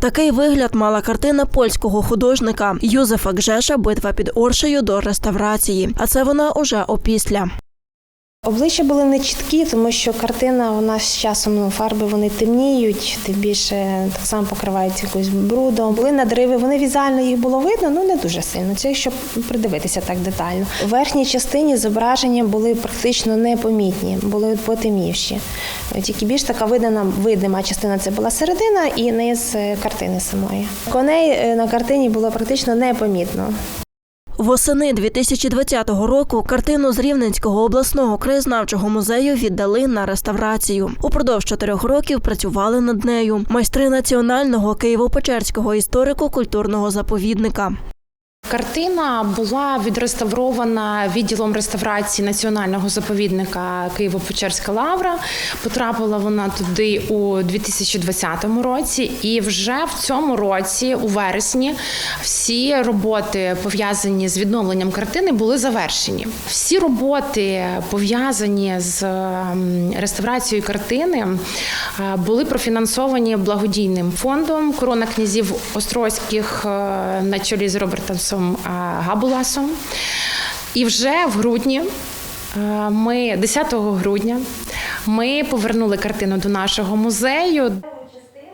Такий вигляд мала картина польського художника Юзефа Гжеша Битва під Оршею до реставрації. А це вона уже опісля. Обличчя були нечіткі, тому що картина вона з часом ну, фарби вони темніють, тим більше так само покриваються якоюсь брудом. Були надриви, вони візуально їх було видно, ну не дуже сильно. Це якщо придивитися так детально. У верхній частині зображення були практично непомітні, були потемніші. Тільки більш така видана видима частина це була середина і низ е, картини самої. Коней е, на картині було практично непомітно. Восени 2020 року картину з Рівненського обласного краєзнавчого музею віддали на реставрацію. Упродовж чотирьох років працювали над нею майстри національного Києво-Печерського історико-культурного заповідника. Картина була відреставрована відділом реставрації національного заповідника Києво-Печерська лавра. Потрапила вона туди у 2020 році, і вже в цьому році, у вересні, всі роботи пов'язані з відновленням картини були завершені. Всі роботи пов'язані з реставрацією картини е, були профінансовані благодійним фондом Корона князів Острозьких е, на чолі з Робертом е, Габуласом. І вже в грудні, е, ми 10 грудня, ми повернули картину до нашого музею.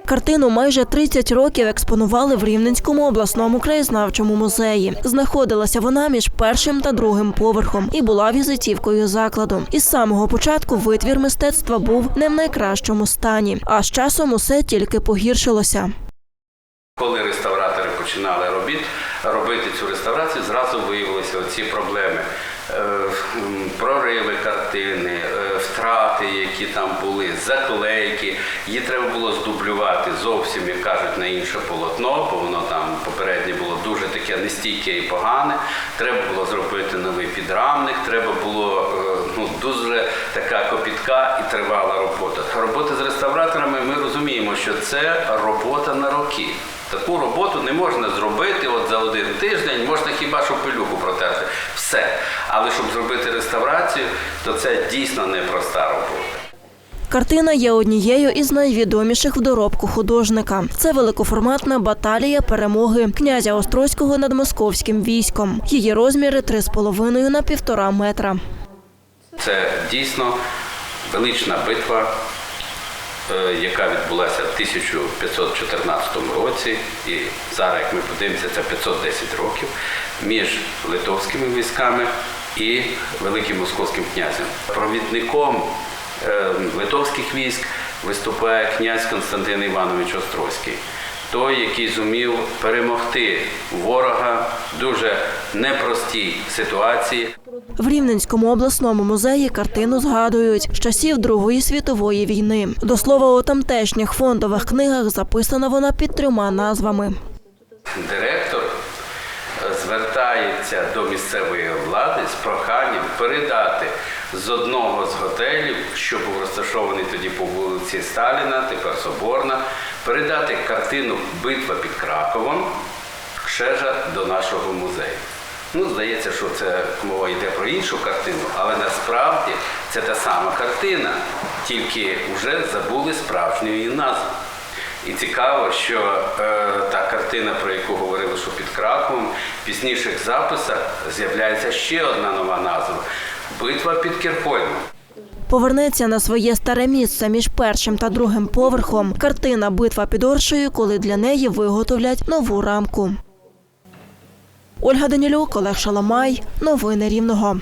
Картину майже 30 років експонували в Рівненському обласному краєзнавчому музеї. Знаходилася вона між першим та другим поверхом і була візитівкою закладу. Із самого початку витвір мистецтва був не в найкращому стані, а з часом усе тільки погіршилося. Коли реставратори починали робіт, робити цю реставрацію, зразу виявилися оці проблеми. Е, Прориви картини, е, втрати, які там були, заклейки. Її треба було здублювати зовсім, як кажуть, на інше полотно, бо воно там попереднє було дуже таке нестійке і погане. Треба було зробити новий підрамник, треба було е, ну, дуже така копітка і тривала робота. Робота з реставраторами ми розуміємо, що це робота на роки. Таку роботу не можна зробити от за один тиждень, можна хіба що пилюку протерти. Все. Але щоб зробити реставрацію, то це дійсно непроста робота. Картина є однією із найвідоміших в доробку художника. Це великоформатна баталія перемоги князя Острозького над московським військом. Її розміри 3,5 на 1,5 метра. Це дійсно велична битва, яка відбулася в 1514 році, і зараз, як ми подивимося, це 510 років між литовськими військами і великим московським князем. Провідником е, литовських військ виступає князь Константин Іванович Острозький. Той, який зумів перемогти ворога в дуже непростій ситуації. В Рівненському обласному музеї картину згадують з часів Другої світової війни. До слова, у тамтешніх фондових книгах записана вона під трьома назвами. Директор звертається до місцевої влади з проханням передати з одного з готелів, що був розташований тоді по вулиці Сталіна, тепер Соборна, передати картину Битва під Краковом Кшежа до нашого музею. Ну, здається, що це мова йде про іншу картину, але насправді це та сама картина, тільки вже забули справжню її назву. І цікаво, що е, та картина, про яку говорили, що під Краковом, в пізніших записах з'являється ще одна нова назва Битва під Кірхольмом. Повернеться на своє старе місце між першим та другим поверхом. Картина Битва під Оршею, коли для неї виготовлять нову рамку. Ольга Данілюк, Олег Шаламай. Новини Рівного.